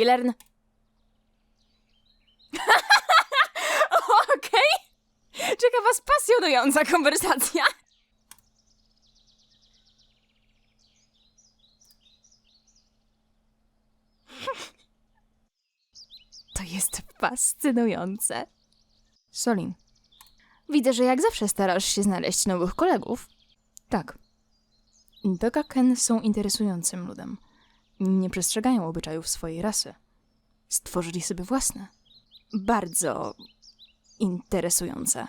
Filern. Okej. Czeka was pasjonująca konwersacja. To jest fascynujące. Solin. Widzę, że jak zawsze starasz się znaleźć nowych kolegów. Tak. Dogaken są interesującym ludem. Nie przestrzegają obyczajów swojej rasy. Stworzyli sobie własne. Bardzo interesujące.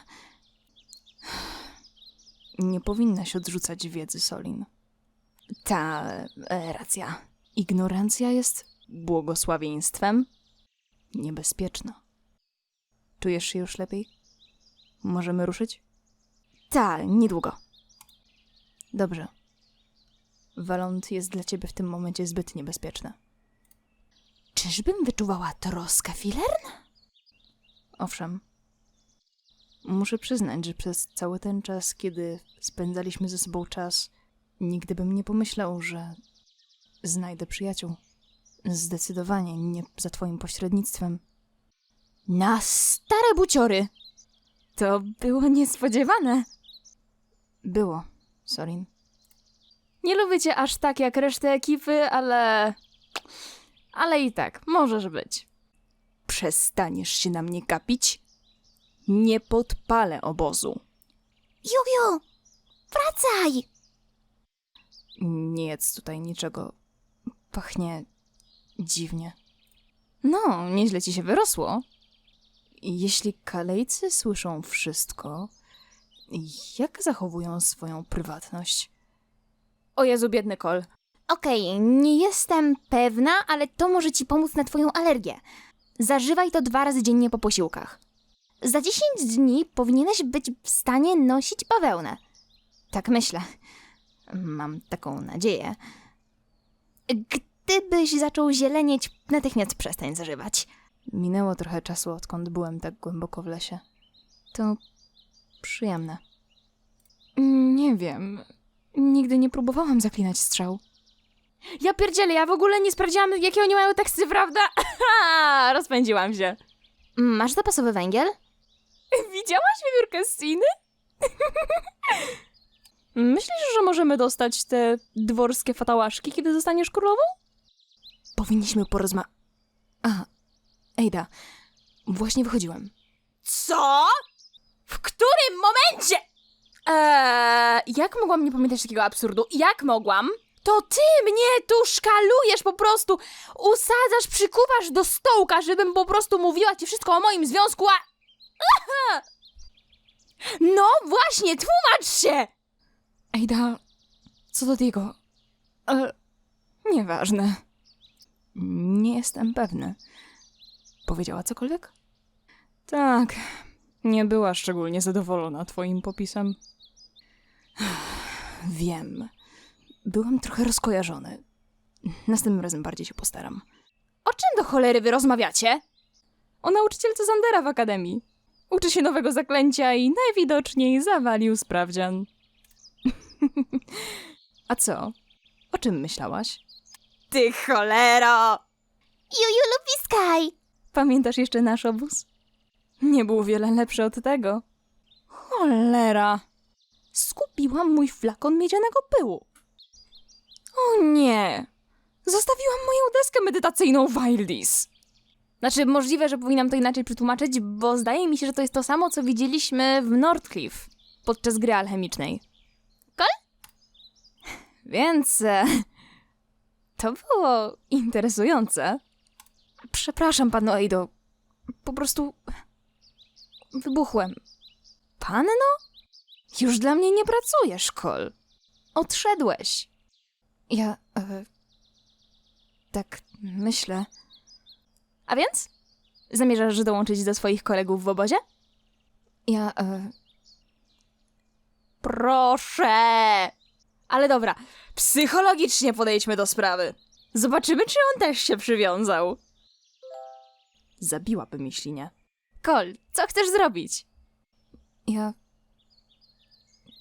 Nie powinnaś odrzucać wiedzy, Solin. Ta e, racja. Ignorancja jest błogosławieństwem. Niebezpieczna. Czujesz się już lepiej? Możemy ruszyć? Tak, niedługo. Dobrze. Walont jest dla ciebie w tym momencie zbyt niebezpieczny. Czyżbym wyczuwała troskę, Filern? Owszem. Muszę przyznać, że przez cały ten czas, kiedy spędzaliśmy ze sobą czas, nigdy bym nie pomyślał, że znajdę przyjaciół. Zdecydowanie nie za twoim pośrednictwem. Na stare buciory! To było niespodziewane. Było, Sorin. Nie lubię cię aż tak jak resztę ekipy, ale. Ale i tak, możesz być. Przestaniesz się na mnie gapić? Nie podpalę obozu. Juju, wracaj! Nie jedz tutaj niczego. Pachnie dziwnie. No, nieźle ci się wyrosło. Jeśli kalejcy słyszą wszystko, jak zachowują swoją prywatność? O Jezu, biedny kol. Okej, nie jestem pewna, ale to może ci pomóc na twoją alergię. Zażywaj to dwa razy dziennie po posiłkach. Za 10 dni powinieneś być w stanie nosić bawełnę. Tak myślę. Mam taką nadzieję. Gdybyś zaczął zielenieć, natychmiast przestań zażywać. Minęło trochę czasu, odkąd byłem tak głęboko w lesie. To przyjemne. Nie wiem. Nigdy nie próbowałam zaklinać strzał. Ja pierdzielę, ja w ogóle nie sprawdziłam, jakie oni mają teksty, prawda? Rozpędziłam się. Masz zapasowy węgiel? Widziałaś wiewiórkę z Siny? Myślisz, że możemy dostać te dworskie fatałaszki, kiedy zostaniesz królową? Powinniśmy porozmawiać. A, Ejda, właśnie wychodziłem. Co? W którym momencie? Eee, jak mogłam nie pamiętać takiego absurdu? Jak mogłam? To ty mnie tu szkalujesz po prostu! Usadzasz, przykuwasz do stołka, żebym po prostu mówiła ci wszystko o moim związku, a... No właśnie, tłumacz się! Ejda, co do tego? E, nieważne. Nie jestem pewny. Powiedziała cokolwiek? Tak, nie była szczególnie zadowolona twoim popisem. Wiem. Byłem trochę rozkojarzony. Następnym razem bardziej się postaram. O czym do cholery wy rozmawiacie? O nauczycielce Zandera w akademii. Uczy się nowego zaklęcia i najwidoczniej zawalił sprawdzian. A co? O czym myślałaś? Ty cholero! Juju lubi Sky! Pamiętasz jeszcze nasz obóz? Nie był wiele lepszy od tego. Cholera! Skupiłam mój flakon miedzianego pyłu. O nie! Zostawiłam moją deskę medytacyjną Wildis. Znaczy, możliwe, że powinnam to inaczej przetłumaczyć, bo zdaje mi się, że to jest to samo, co widzieliśmy w Northcliffe podczas gry alchemicznej. Kol? Więc e, to było interesujące. Przepraszam, panu Eido. Po prostu wybuchłem. Panno? Już dla mnie nie pracujesz, Kol. Odszedłeś. Ja. E, tak myślę. A więc? Zamierzasz dołączyć do swoich kolegów w obozie? Ja. E... Proszę! Ale dobra, psychologicznie podejdźmy do sprawy. Zobaczymy, czy on też się przywiązał. Zabiłaby mi ślinię. Kol, co chcesz zrobić? Ja.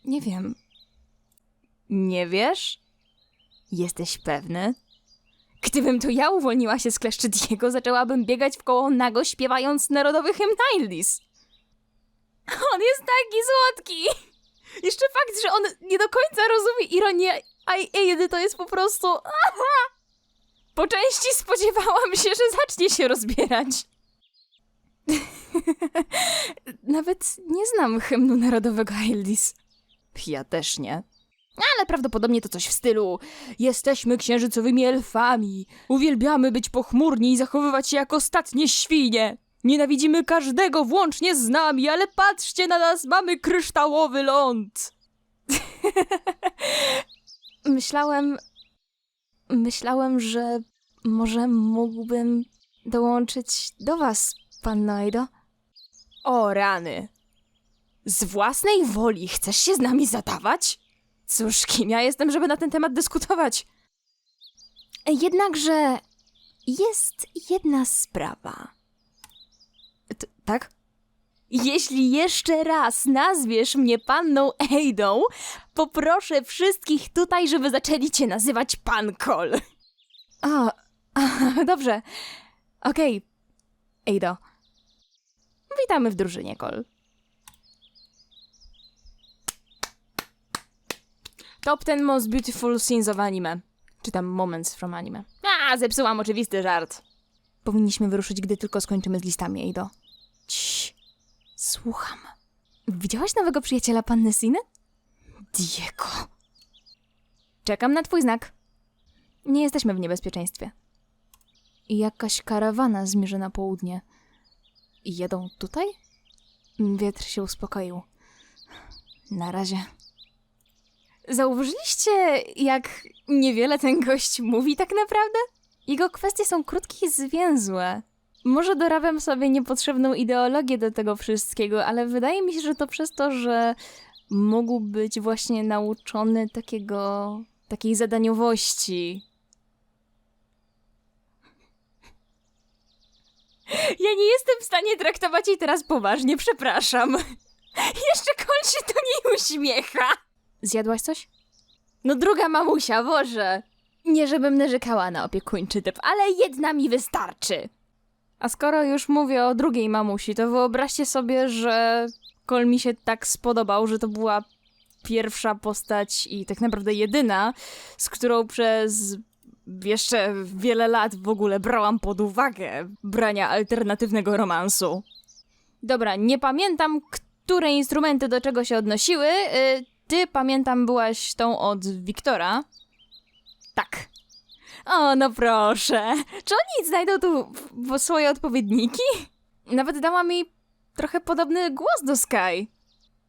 Nie wiem. Nie wiesz? Jesteś pewny? Gdybym to ja uwolniła się z kleszczy Diego, zaczęłabym biegać w koło nago, śpiewając narodowy hymn Nailis. On jest taki słodki! Jeszcze fakt, że on nie do końca rozumie ironię Aidy, to jest po prostu... Po części spodziewałam się, że zacznie się rozbierać. Nawet nie znam hymnu narodowego Aildis. Ja też nie. Ale prawdopodobnie to coś w stylu Jesteśmy księżycowymi elfami. Uwielbiamy być pochmurni i zachowywać się jak ostatnie świnie. Nienawidzimy każdego, włącznie z nami, ale patrzcie na nas, mamy kryształowy ląd. Myślałem... Myślałem, że może mógłbym dołączyć do was, pan Noido. O rany. Z własnej woli chcesz się z nami zadawać? Cóż, kim ja jestem, żeby na ten temat dyskutować? Jednakże jest jedna sprawa. T- tak? Jeśli jeszcze raz nazwiesz mnie panną Ejdą, poproszę wszystkich tutaj, żeby zaczęli cię nazywać pan Kol. A, dobrze. Okej. Ejdo. Witamy w drużynie, Kol. Top 10 most beautiful scenes of anime. Czytam moments from anime. A, zepsułam oczywisty żart. Powinniśmy wyruszyć, gdy tylko skończymy z listami, Ejdo. Cii. Słucham. Widziałaś nowego przyjaciela panny Siny? Diego. Czekam na twój znak. Nie jesteśmy w niebezpieczeństwie. Jakaś karawana zmierza na południe. Jedą tutaj? Wiatr się uspokoił. Na razie. Zauważyliście, jak niewiele ten gość mówi tak naprawdę? Jego kwestie są krótkie i zwięzłe. Może dorabiam sobie niepotrzebną ideologię do tego wszystkiego, ale wydaje mi się, że to przez to, że mógł być właśnie nauczony takiego, takiej zadaniowości. Ja nie jestem w stanie traktować jej teraz poważnie, przepraszam. Jeszcze się do niej uśmiecha. Zjadłaś coś? No druga mamusia, Boże. Nie żebym narzekała na opiekuńczy typ, ale jedna mi wystarczy. A skoro już mówię o drugiej mamusi, to wyobraźcie sobie, że Kol mi się tak spodobał, że to była pierwsza postać i tak naprawdę jedyna, z którą przez jeszcze wiele lat w ogóle brałam pod uwagę brania alternatywnego romansu. Dobra, nie pamiętam, które instrumenty do czego się odnosiły. Y, Ty, pamiętam, byłaś tą od Wiktora. Tak. O, no proszę. Czy oni znajdą tu w- swoje odpowiedniki? Nawet dała mi trochę podobny głos do Sky.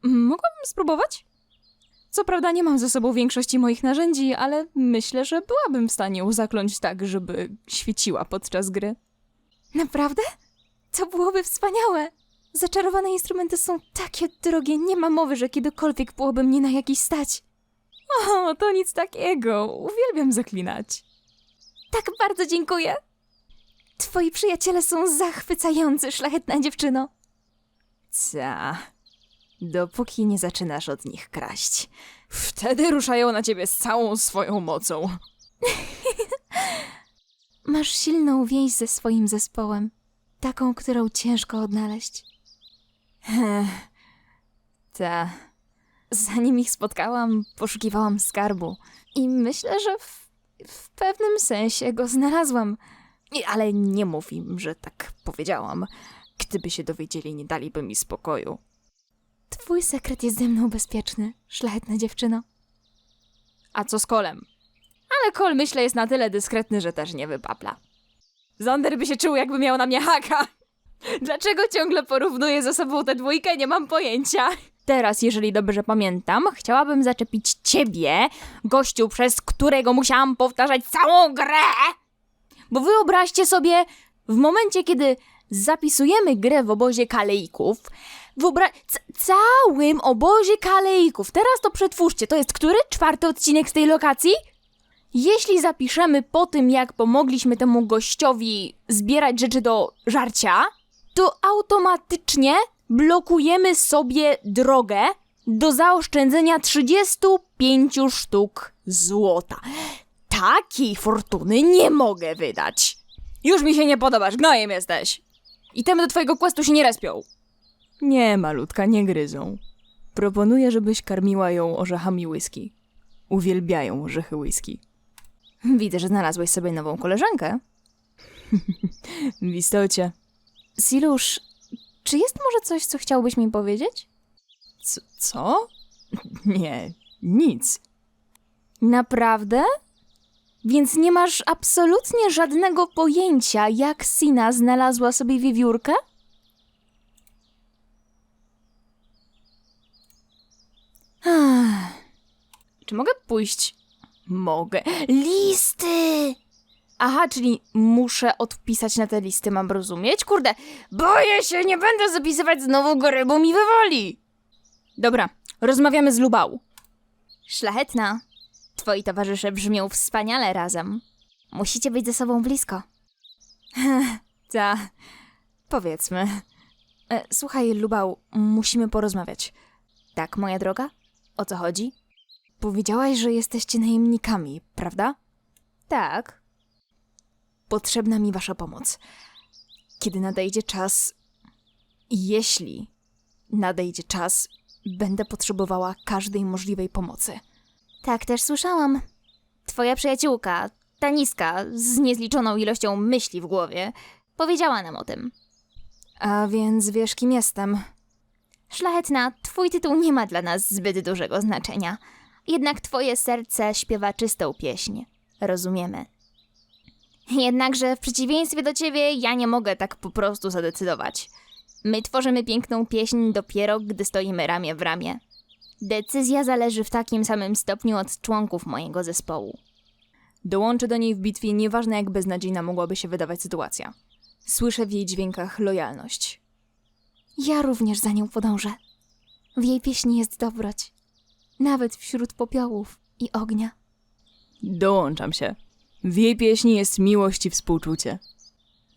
Mogłabym spróbować? Co prawda nie mam ze sobą większości moich narzędzi, ale myślę, że byłabym w stanie ją zakląć tak, żeby świeciła podczas gry. Naprawdę? To byłoby wspaniałe! Zaczarowane instrumenty są takie drogie, nie ma mowy, że kiedykolwiek byłoby mnie na jakiś stać. O, to nic takiego. Uwielbiam zaklinać. Tak bardzo dziękuję. Twoi przyjaciele są zachwycający, szlachetna dziewczyno. Ca. Dopóki nie zaczynasz od nich kraść. Wtedy ruszają na ciebie z całą swoją mocą. Masz silną więź ze swoim zespołem. Taką, którą ciężko odnaleźć. Ta. Zanim ich spotkałam, poszukiwałam skarbu. I myślę, że w, w pewnym sensie go znalazłam. Ale nie mów im, że tak powiedziałam. Gdyby się dowiedzieli, nie daliby mi spokoju. Twój sekret jest ze mną bezpieczny, szlachetna dziewczyno. A co z Kolem? Ale Kol, myślę, jest na tyle dyskretny, że też nie wypapla. Zonder by się czuł, jakby miał na mnie haka. Dlaczego ciągle porównuję ze sobą tę dwójkę, nie mam pojęcia. Teraz, jeżeli dobrze pamiętam, chciałabym zaczepić ciebie, gościu, przez którego musiałam powtarzać całą grę. Bo wyobraźcie sobie, w momencie, kiedy zapisujemy grę w obozie kalejków, wyobra- c- całym obozie kalejków, teraz to przetwórzcie, to jest który? Czwarty odcinek z tej lokacji? Jeśli zapiszemy po tym, jak pomogliśmy temu gościowi zbierać rzeczy do żarcia, to automatycznie blokujemy sobie drogę do zaoszczędzenia 35 sztuk złota. takiej fortuny nie mogę wydać. Już mi się nie podobasz, gnojem jesteś. I temy do twojego questu się nie respią. Nie, malutka, nie gryzą. Proponuję, żebyś karmiła ją orzechami whisky. Uwielbiają orzechy whisky. Widzę, że znalazłeś sobie nową koleżankę. w istocie. Silusz, czy jest może coś, co chciałbyś mi powiedzieć? C- co? Nie, nic. Naprawdę? Więc nie masz absolutnie żadnego pojęcia, jak Sina znalazła sobie wiewiórkę? Czy mogę pójść? Mogę. Listy! Aha, czyli muszę odpisać na te listy, mam rozumieć? Kurde, boję się, nie będę zapisywać znowu gory, bo mi wywali. Dobra, rozmawiamy z Lubał. Szlachetna. Twoi towarzysze brzmią wspaniale razem. Musicie być ze sobą blisko. Ta, powiedzmy. E, słuchaj, Lubał, musimy porozmawiać. Tak, moja droga? O co chodzi? Powiedziałaś, że jesteście najemnikami, prawda? Tak. Potrzebna mi wasza pomoc. Kiedy nadejdzie czas, jeśli nadejdzie czas, będę potrzebowała każdej możliwej pomocy. Tak też słyszałam. Twoja przyjaciółka, ta niska, z niezliczoną ilością myśli w głowie, powiedziała nam o tym. A więc wiesz, kim jestem. Szlachetna, twój tytuł nie ma dla nas zbyt dużego znaczenia. Jednak twoje serce śpiewa czystą pieśń. Rozumiemy. Jednakże w przeciwieństwie do ciebie ja nie mogę tak po prostu zadecydować. My tworzymy piękną pieśń dopiero, gdy stoimy ramię w ramię. Decyzja zależy w takim samym stopniu od członków mojego zespołu. Dołączę do niej w bitwie, nieważne jak beznadziejna mogłaby się wydawać sytuacja. Słyszę w jej dźwiękach lojalność. Ja również za nią podążę. W jej pieśni jest dobroć. Nawet wśród popiołów i ognia. Dołączam się. W jej pieśni jest miłość i współczucie.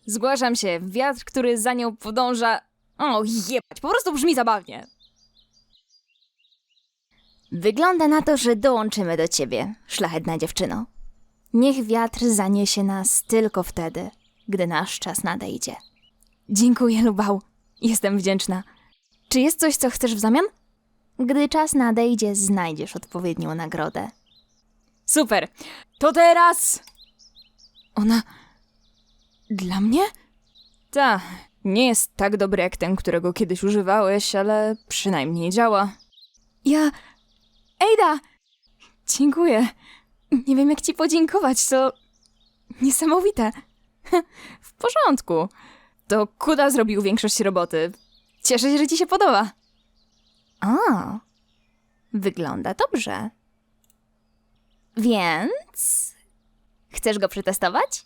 Zgłaszam się, wiatr, który za nią podąża. O, jebać, po prostu brzmi zabawnie. Wygląda na to, że dołączymy do ciebie, szlachetna dziewczyno. Niech wiatr zaniesie nas tylko wtedy, gdy nasz czas nadejdzie. Dziękuję, Lubał. Jestem wdzięczna. Czy jest coś, co chcesz w zamian? Gdy czas nadejdzie, znajdziesz odpowiednią nagrodę. Super. To teraz. Ona. Dla mnie? Ta. Nie jest tak dobry jak ten, którego kiedyś używałeś, ale przynajmniej działa. Ja. Ejda! Dziękuję. Nie wiem, jak ci podziękować, to. niesamowite. W porządku. To Kuda zrobił większość roboty. Cieszę się, że ci się podoba. O, wygląda dobrze. Więc. Chcesz go przetestować?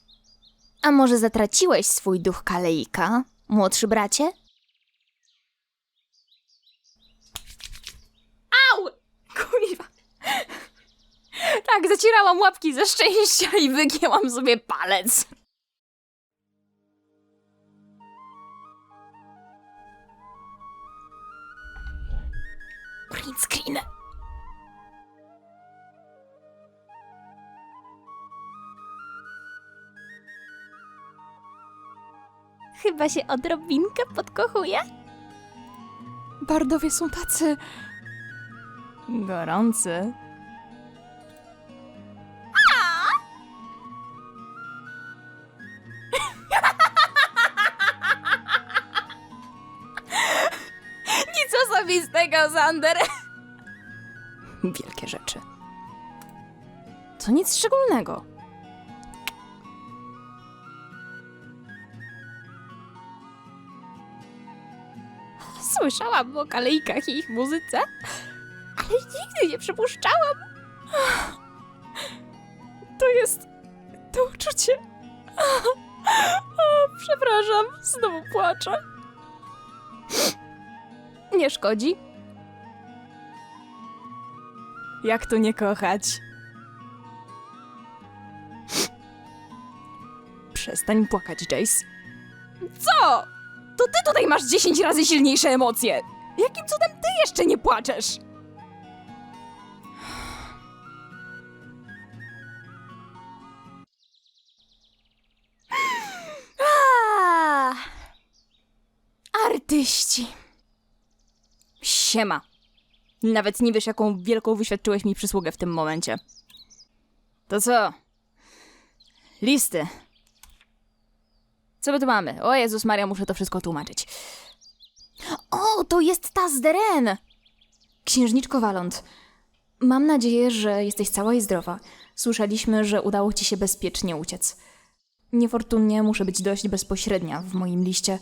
A może zatraciłeś swój duch kaleika, młodszy bracie? Kuźwa. Tak, zacierałam łapki ze szczęścia i wygięłam sobie palec. Print screen. Chyba się odrobinkę podkochuje. Bardowie są tacy... gorący. Nic osobistego, Zander. Wielkie rzeczy. To nic szczególnego. Słyszałam o kalejkach i ich muzyce, ale nigdy nie przypuszczałam. To jest to uczucie. Przepraszam, znowu płaczę. Nie szkodzi. Jak to nie kochać? Przestań płakać, Jace. Co? To ty tutaj masz 10 razy silniejsze emocje! Jakim cudem ty jeszcze nie płaczesz? Ah! Artyści. Siema. Nawet nie wiesz, jaką wielką wyświadczyłeś mi przysługę w tym momencie. To co? Listy. Co my tu mamy? O Jezus Maria, muszę to wszystko tłumaczyć. O, to jest ta z Deren! Księżniczko Walont, mam nadzieję, że jesteś cała i zdrowa. Słyszeliśmy, że udało ci się bezpiecznie uciec. Niefortunnie muszę być dość bezpośrednia w moim liście,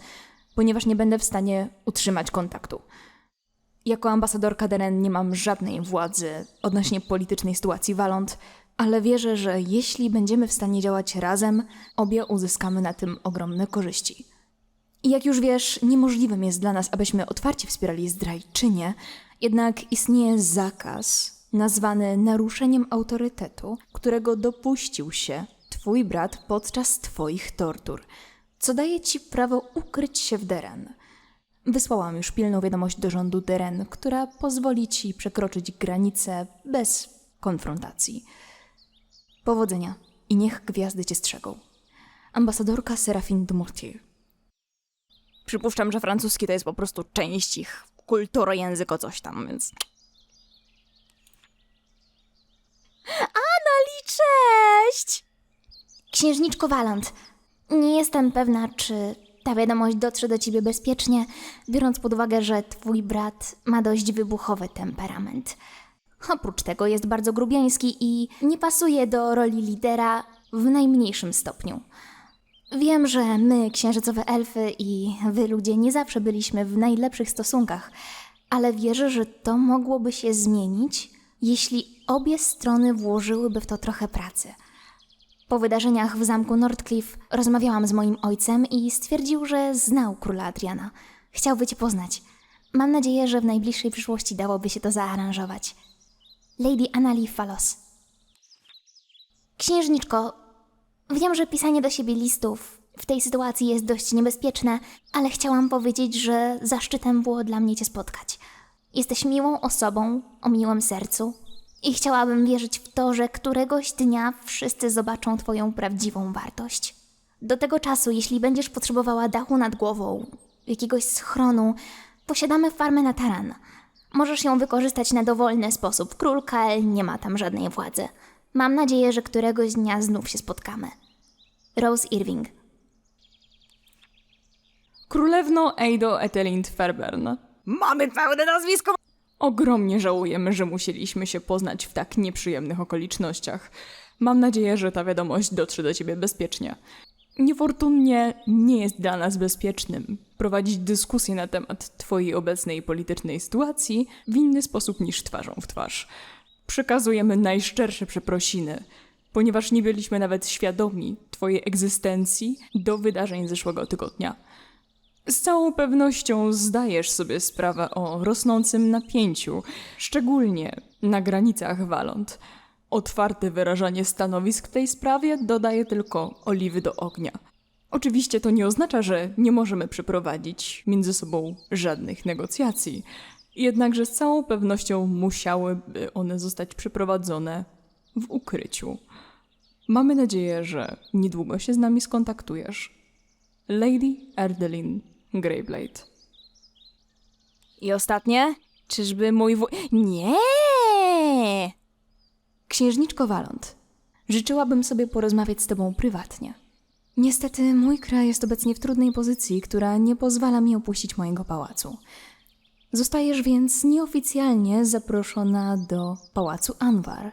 ponieważ nie będę w stanie utrzymać kontaktu. Jako ambasadorka Deren nie mam żadnej władzy odnośnie politycznej sytuacji Walont, ale wierzę, że jeśli będziemy w stanie działać razem, obie uzyskamy na tym ogromne korzyści. I jak już wiesz, niemożliwym jest dla nas, abyśmy otwarcie wspierali zdrajczynię, jednak istnieje zakaz nazwany naruszeniem autorytetu, którego dopuścił się twój brat podczas twoich tortur, co daje ci prawo ukryć się w Deren. Wysłałam już pilną wiadomość do rządu Deren, która pozwoli ci przekroczyć granicę bez konfrontacji. Powodzenia i niech gwiazdy cię strzegą. Ambasadorka Serafine Dumortier. Przypuszczam, że francuski to jest po prostu część ich kultury, języko, coś tam, więc... Anali, cześć! Księżniczko Walant, nie jestem pewna, czy ta wiadomość dotrze do ciebie bezpiecznie, biorąc pod uwagę, że twój brat ma dość wybuchowy temperament. Oprócz tego jest bardzo grubiański i nie pasuje do roli lidera w najmniejszym stopniu. Wiem, że my, księżycowe elfy i wy ludzie nie zawsze byliśmy w najlepszych stosunkach, ale wierzę, że to mogłoby się zmienić, jeśli obie strony włożyłyby w to trochę pracy. Po wydarzeniach w zamku Nordcliffe rozmawiałam z moim ojcem i stwierdził, że znał króla Adriana. Chciałby cię poznać. Mam nadzieję, że w najbliższej przyszłości dałoby się to zaaranżować. Lady Annalie Falos. Księżniczko, wiem, że pisanie do siebie listów w tej sytuacji jest dość niebezpieczne, ale chciałam powiedzieć, że zaszczytem było dla mnie cię spotkać. Jesteś miłą osobą o miłym sercu i chciałabym wierzyć w to, że któregoś dnia wszyscy zobaczą Twoją prawdziwą wartość. Do tego czasu, jeśli będziesz potrzebowała dachu nad głową, jakiegoś schronu, posiadamy farmę na taran. Możesz ją wykorzystać na dowolny sposób. Król Kael nie ma tam żadnej władzy. Mam nadzieję, że któregoś dnia znów się spotkamy. Rose Irving. Królewno Eido Etelind Fairburn. Mamy pełne nazwisko! Ogromnie żałujemy, że musieliśmy się poznać w tak nieprzyjemnych okolicznościach. Mam nadzieję, że ta wiadomość dotrze do ciebie bezpiecznie. Niefortunnie nie jest dla nas bezpiecznym prowadzić dyskusję na temat twojej obecnej politycznej sytuacji w inny sposób niż twarzą w twarz. Przekazujemy najszczersze przeprosiny, ponieważ nie byliśmy nawet świadomi twojej egzystencji do wydarzeń zeszłego tygodnia. Z całą pewnością zdajesz sobie sprawę o rosnącym napięciu, szczególnie na granicach Walont. Otwarte wyrażanie stanowisk w tej sprawie dodaje tylko oliwy do ognia. Oczywiście to nie oznacza, że nie możemy przeprowadzić między sobą żadnych negocjacji, jednakże z całą pewnością musiałyby one zostać przeprowadzone w ukryciu. Mamy nadzieję, że niedługo się z nami skontaktujesz. Lady Erdelin Greyblade. I ostatnie? Czyżby mój wuj... Nie! Księżniczko Walont, życzyłabym sobie porozmawiać z tobą prywatnie. Niestety mój kraj jest obecnie w trudnej pozycji, która nie pozwala mi opuścić mojego pałacu. Zostajesz więc nieoficjalnie zaproszona do pałacu Anwar.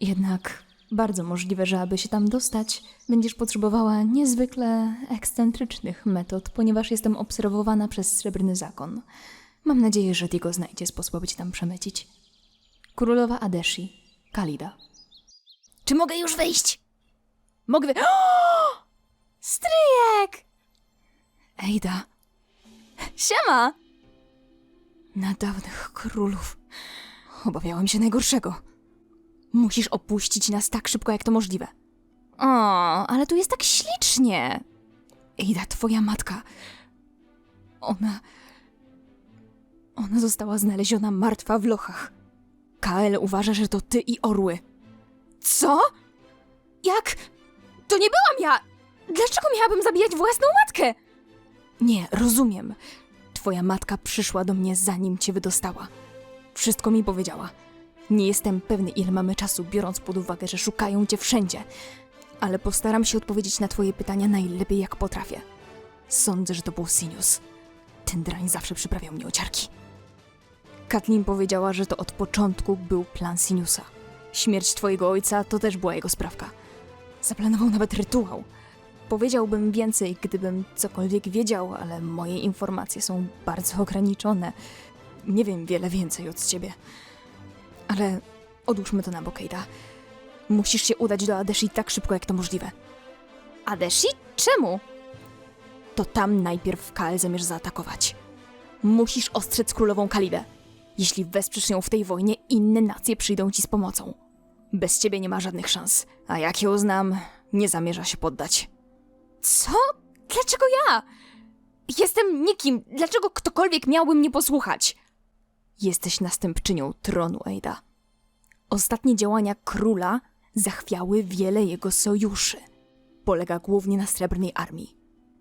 Jednak bardzo możliwe, że aby się tam dostać, będziesz potrzebowała niezwykle ekscentrycznych metod, ponieważ jestem obserwowana przez Srebrny Zakon. Mam nadzieję, że Diego znajdzie sposób, aby cię tam przemycić. Królowa Adeshi, Kalida. Czy mogę już wyjść? Mogę wy... Stryjek! Ejda. Siema! Na dawnych królów. Obawiałam się najgorszego. Musisz opuścić nas tak szybko, jak to możliwe. O, ale tu jest tak ślicznie. Ejda, twoja matka. Ona. Ona została znaleziona martwa w lochach. Kael uważa, że to ty i orły. Co? Jak? To nie byłam ja! Dlaczego miałabym zabijać własną matkę? Nie, rozumiem. Twoja matka przyszła do mnie zanim cię wydostała. Wszystko mi powiedziała. Nie jestem pewny, ile mamy czasu, biorąc pod uwagę, że szukają cię wszędzie. Ale postaram się odpowiedzieć na twoje pytania najlepiej jak potrafię. Sądzę, że to był Sinius. Ten drań zawsze przyprawiał mnie ociarki. Kathleen powiedziała, że to od początku był plan Siniusa. Śmierć twojego ojca to też była jego sprawka. Zaplanował nawet rytuał. Powiedziałbym więcej, gdybym cokolwiek wiedział, ale moje informacje są bardzo ograniczone. Nie wiem wiele więcej od ciebie. Ale odłóżmy to na bok, Ada. Musisz się udać do Adeshi tak szybko, jak to możliwe. Adeshi? Czemu? To tam najpierw Kael zamierza zaatakować. Musisz ostrzec królową Kalibę. Jeśli wesprzesz ją w tej wojnie, inne nacje przyjdą ci z pomocą. Bez ciebie nie ma żadnych szans, a jak ją znam, nie zamierza się poddać. Co? Dlaczego ja? Jestem nikim. Dlaczego ktokolwiek miałby mnie posłuchać? Jesteś następczynią tronu, Ada. Ostatnie działania króla zachwiały wiele jego sojuszy. Polega głównie na srebrnej armii.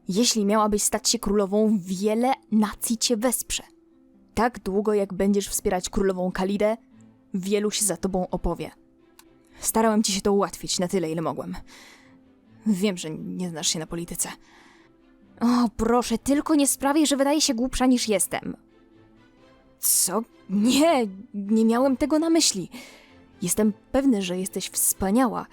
Jeśli miałabyś stać się królową, wiele nacji cię wesprze. Tak długo, jak będziesz wspierać królową Kalidę, wielu się za tobą opowie. Starałem ci się to ułatwić na tyle, ile mogłem. Wiem, że nie znasz się na polityce. O, proszę, tylko nie sprawię, że wydaje się głupsza niż jestem. Co? Nie, nie miałem tego na myśli. Jestem pewny, że jesteś wspaniała,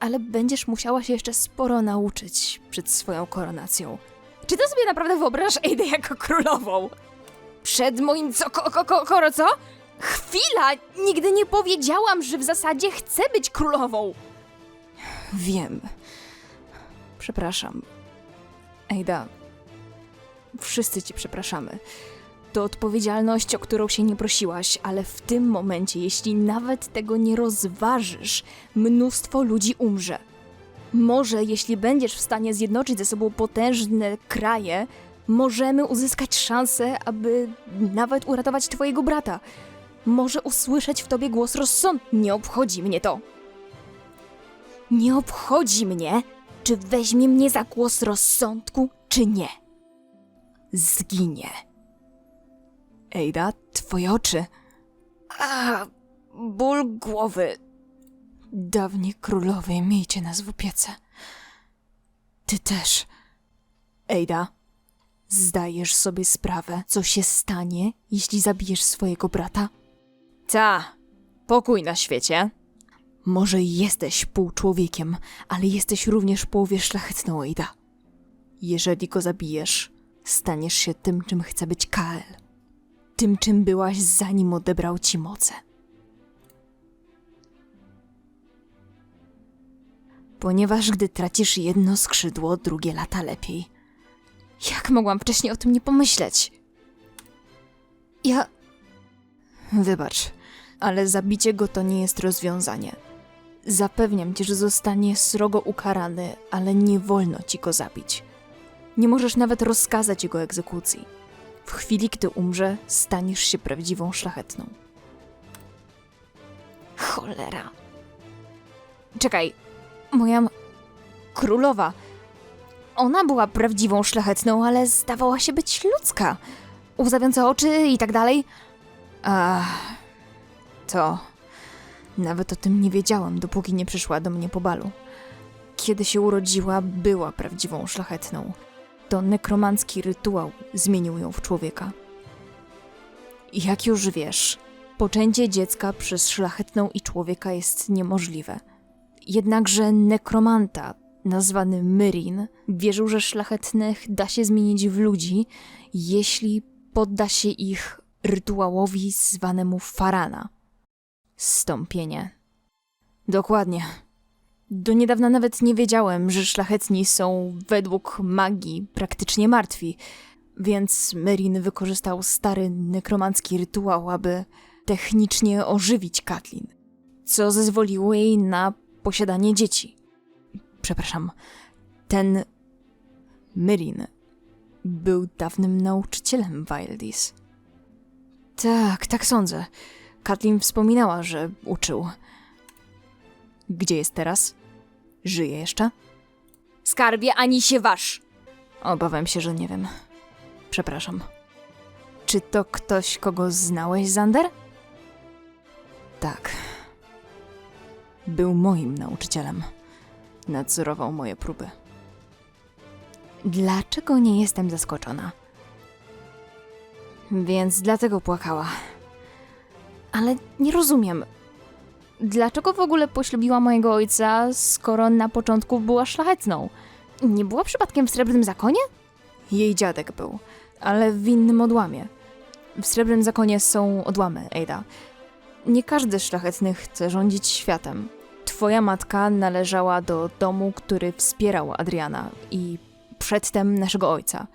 ale będziesz musiała się jeszcze sporo nauczyć przed swoją koronacją. Czy ty sobie naprawdę wyobrażasz Aidę jako królową? Przed moim co, ko, ko, ko, koro, co? Chwila! Nigdy nie powiedziałam, że w zasadzie chcę być królową! Wiem. Przepraszam. Ejda, wszyscy ci przepraszamy. To odpowiedzialność, o którą się nie prosiłaś, ale w tym momencie, jeśli nawet tego nie rozważysz, mnóstwo ludzi umrze. Może jeśli będziesz w stanie zjednoczyć ze sobą potężne kraje, możemy uzyskać szansę, aby nawet uratować twojego brata. Może usłyszeć w tobie głos rozsądku. Nie obchodzi mnie to. Nie obchodzi mnie, czy weźmie mnie za głos rozsądku, czy nie. Zginie. Ejda, twoje oczy. A, ból głowy. Dawni królowie, miejcie nas w opiece. Ty też. Ejda, zdajesz sobie sprawę, co się stanie, jeśli zabijesz swojego brata? Ta, pokój na świecie. Może jesteś półczłowiekiem, ale jesteś również połowie szlachetną, Ejda. Jeżeli go zabijesz, staniesz się tym, czym chce być Kael. Tym, czym byłaś, zanim odebrał ci moce. Ponieważ gdy tracisz jedno skrzydło, drugie lata lepiej. Jak mogłam wcześniej o tym nie pomyśleć? Ja. Wybacz, ale zabicie go to nie jest rozwiązanie. Zapewniam cię, że zostanie srogo ukarany, ale nie wolno ci go zabić. Nie możesz nawet rozkazać jego egzekucji. W chwili, gdy umrze, staniesz się prawdziwą szlachetną. Cholera. Czekaj, moja królowa. Ona była prawdziwą szlachetną, ale zdawała się być ludzka. Łzawiące oczy i tak dalej. A to. Nawet o tym nie wiedziałam, dopóki nie przyszła do mnie po balu. Kiedy się urodziła, była prawdziwą szlachetną. To nekromancki rytuał zmienił ją w człowieka. Jak już wiesz, poczęcie dziecka przez szlachetną i człowieka jest niemożliwe. Jednakże nekromanta, nazwany Myrin, wierzył, że szlachetnych da się zmienić w ludzi, jeśli podda się ich rytuałowi zwanemu Farana. Stąpienie. Dokładnie. Do niedawna nawet nie wiedziałem, że szlachetni są według magii praktycznie martwi, więc Merin wykorzystał stary nekromancki rytuał, aby technicznie ożywić Katlin, co zezwoliło jej na posiadanie dzieci. Przepraszam, ten Merin był dawnym nauczycielem Wildis. Tak, tak sądzę. Katlin wspominała, że uczył. Gdzie jest teraz? Żyje jeszcze? Skarbie ani się waż! Obawiam się, że nie wiem. Przepraszam. Czy to ktoś, kogo znałeś, Zander? Tak. Był moim nauczycielem. Nadzorował moje próby. Dlaczego nie jestem zaskoczona? Więc dlatego płakała. Ale nie rozumiem. Dlaczego w ogóle poślubiła mojego ojca, skoro na początku była szlachetną? Nie była przypadkiem w srebrnym zakonie? Jej dziadek był, ale w innym odłamie. W srebrnym zakonie są odłamy, Ada. Nie każdy szlachetny chce rządzić światem. Twoja matka należała do domu, który wspierał Adriana i przedtem naszego ojca.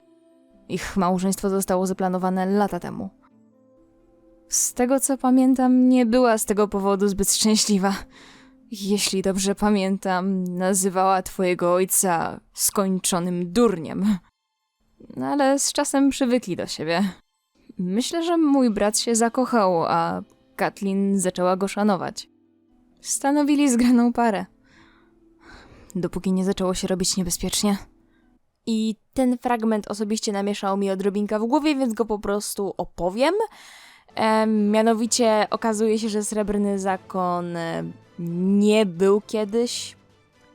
Ich małżeństwo zostało zaplanowane lata temu. Z tego co pamiętam, nie była z tego powodu zbyt szczęśliwa. Jeśli dobrze pamiętam, nazywała twojego ojca skończonym durniem. Ale z czasem przywykli do siebie. Myślę, że mój brat się zakochał, a Katlin zaczęła go szanować. Stanowili zgraną parę. Dopóki nie zaczęło się robić niebezpiecznie. I ten fragment osobiście namieszał mi odrobinka w głowie, więc go po prostu opowiem. Em, mianowicie okazuje się, że Srebrny Zakon e, nie był kiedyś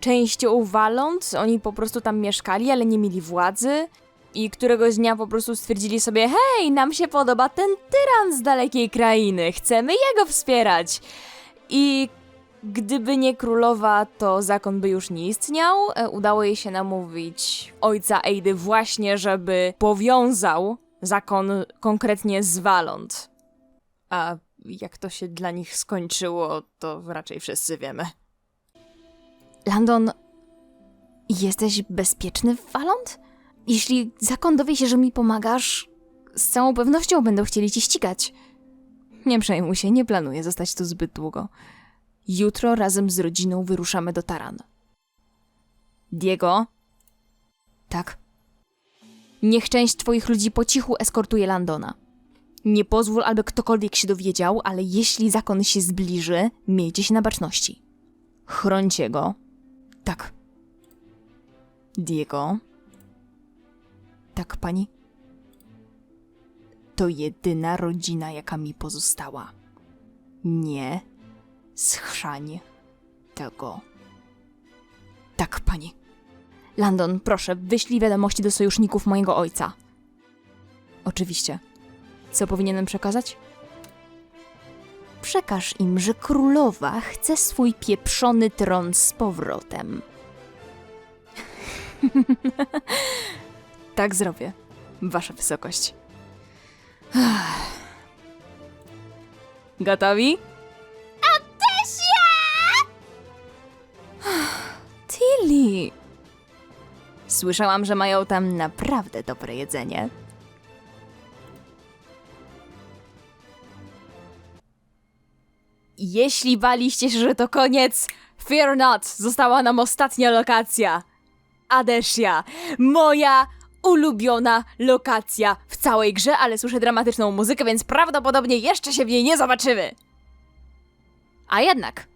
częścią Waląt. Oni po prostu tam mieszkali, ale nie mieli władzy. I któregoś dnia po prostu stwierdzili sobie: Hej, nam się podoba ten tyran z dalekiej krainy, chcemy jego wspierać. I gdyby nie królowa, to zakon by już nie istniał. E, Udało jej się namówić ojca Eidy właśnie, żeby powiązał zakon konkretnie z Waląt. A jak to się dla nich skończyło, to raczej wszyscy wiemy. Landon, jesteś bezpieczny w Waląt? Jeśli zakon dowie się, że mi pomagasz, z całą pewnością będą chcieli ci ścigać. Nie przejmuj się, nie planuję zostać tu zbyt długo. Jutro razem z rodziną wyruszamy do Taran. Diego? Tak. Niech część twoich ludzi po cichu eskortuje Landona. Nie pozwól, aby ktokolwiek się dowiedział, ale jeśli zakon się zbliży, miejcie się na baczności. Chrońcie go. Tak. Diego? Tak, pani? To jedyna rodzina, jaka mi pozostała. Nie schrzań tego. Tak, pani. Landon, proszę, wyślij wiadomości do sojuszników mojego ojca. Oczywiście. Co powinienem przekazać? Przekaż im, że królowa chce swój pieprzony tron z powrotem. tak zrobię, wasza wysokość. Gotowi? Słyszałam, że mają tam naprawdę dobre jedzenie. Jeśli baliście się, że to koniec, fear not, została nam ostatnia lokacja. Adesia, moja ulubiona lokacja w całej grze, ale słyszę dramatyczną muzykę, więc prawdopodobnie jeszcze się w niej nie zobaczymy. A jednak,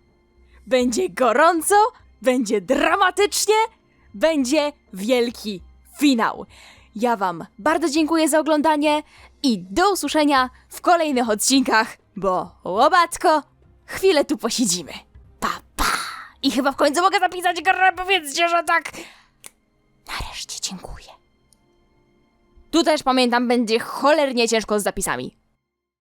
będzie gorąco, będzie dramatycznie, będzie wielki finał. Ja Wam bardzo dziękuję za oglądanie i do usłyszenia w kolejnych odcinkach, bo łobatko, chwilę tu posiedzimy. Pa, pa! I chyba w końcu mogę zapisać grę, powiedzcie, że tak. Nareszcie dziękuję. Tu też pamiętam, będzie cholernie ciężko z zapisami.